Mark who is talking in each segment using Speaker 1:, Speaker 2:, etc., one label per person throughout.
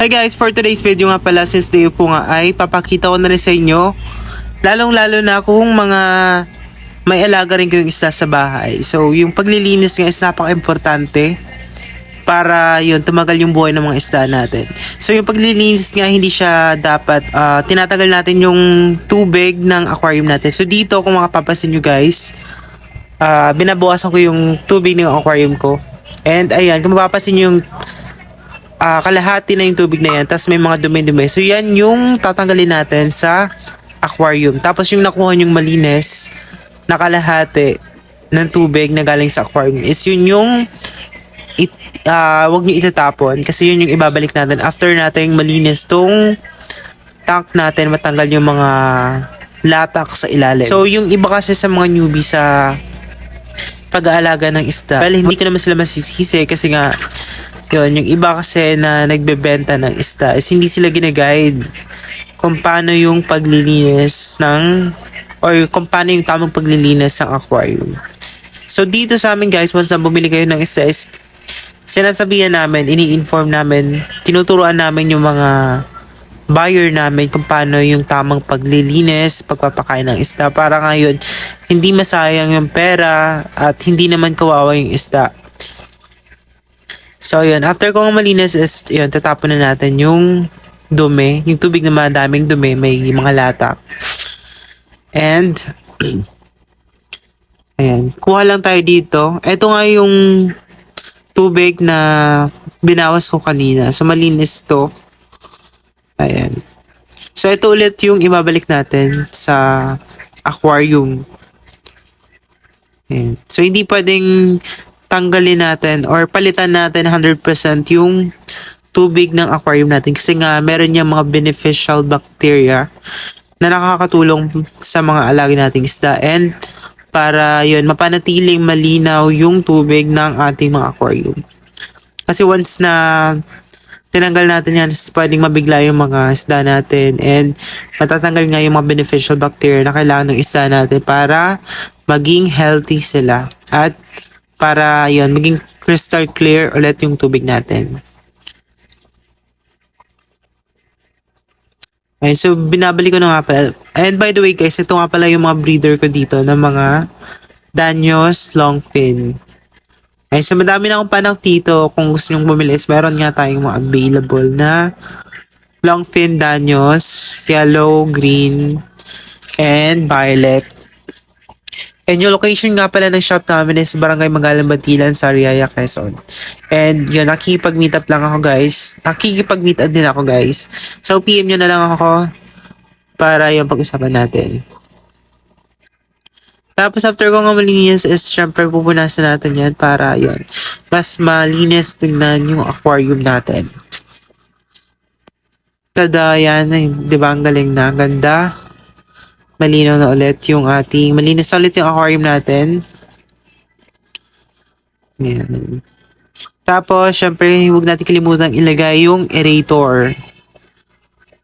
Speaker 1: Hi guys, for today's video nga pala, since day po nga ay papakita ko na rin sa inyo, lalong lalo na kung mga may alaga rin kayong isda sa bahay. So, yung paglilinis nga is napaka-importante para yun, tumagal yung buhay ng mga isda natin. So, yung paglilinis nga, hindi siya dapat ah, tinatagal natin yung tubig ng aquarium natin. So, dito, kung makapapasin nyo guys, ah, binabawasan ko yung tubig ng aquarium ko. And ayan, kung mapapasin nyo yung ah, kalahati na yung tubig na yan, tapos may mga dumi-dumi. So, yan yung tatanggalin natin sa aquarium. Tapos yung nakuha yung malinis na kalahati ng tubig na galing sa aquarium is yun yung it, ah, wag nyo itatapon kasi yun yung ibabalik natin after natin malinis tong tank natin matanggal yung mga latak sa ilalim. So, yung iba kasi sa mga newbie sa pag-aalaga ng isda, well, hindi ko naman sila masisisi kasi nga yun, yung iba kasi na nagbebenta ng isda is hindi sila ginaguide kung paano yung paglilinis ng or kung paano yung tamang paglilinis ng aquarium. So dito sa amin guys, once na bumili kayo ng isda is sinasabihan namin, ini-inform namin, tinuturuan namin yung mga buyer namin kung paano yung tamang paglilinis, pagpapakain ng isda para ngayon hindi masayang yung pera at hindi naman kawawa yung isda. So, yun. After kong malinis is, yun, tatapon na natin yung dumi. Yung tubig na madaming dumi, may mga latak. And, ayan. Kuha lang tayo dito. Ito nga yung tubig na binawas ko kanina. So, malinis to. Ayan. So, ito ulit yung ibabalik natin sa aquarium. Ayan. So, hindi pwedeng tanggalin natin or palitan natin 100% yung tubig ng aquarium natin. Kasi nga meron niyang mga beneficial bacteria na nakakatulong sa mga alagi nating isda. And para yun mapanatiling malinaw yung tubig ng ating mga aquarium. Kasi once na tinanggal natin yan, pwedeng mabigla yung mga isda natin. And matatanggal nga yung mga beneficial bacteria na kailangan ng isda natin para maging healthy sila. At para yun, maging crystal clear ulit yung tubig natin. Okay, so binabalik ko na nga pala. And by the way guys, ito nga pala yung mga breeder ko dito ng mga Danios Longfin. Okay, so madami na akong panak dito. Kung gusto nyong bumili is meron nga tayong mga available na Longfin Danios, yellow, green, and violet. And yung location nga pala ng shop namin is Barangay Magalang Bantilan, Sariaya, Quezon. And yun, nakikipag-meet up lang ako guys. Nakikipag-meet up din ako guys. So PM nyo na lang ako para yung pag-usapan natin. Tapos after ko nga malinis is syempre pupunasan natin yan para yun. Mas malinis tingnan yung aquarium natin. Tada, yan. Di ba ang galing na? Ang Ganda malinaw na ulit yung ating, malinis na ulit yung aquarium natin. Ayan. Tapos, syempre, huwag natin kalimutan ilagay yung aerator.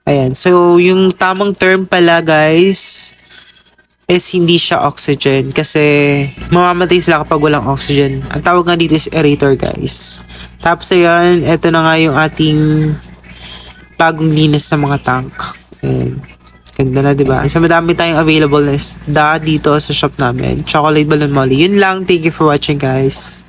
Speaker 1: Ayan. So, yung tamang term pala, guys, is hindi siya oxygen kasi mamamatay sila kapag walang oxygen. Ang tawag nga dito is aerator, guys. Tapos, ayan, eto na nga yung ating bagong linis sa mga tank. Ayan. Ganda na, di ba? So, madami tayong available na dito sa shop namin. Chocolate Balloon Molly. Yun lang. Thank you for watching, guys.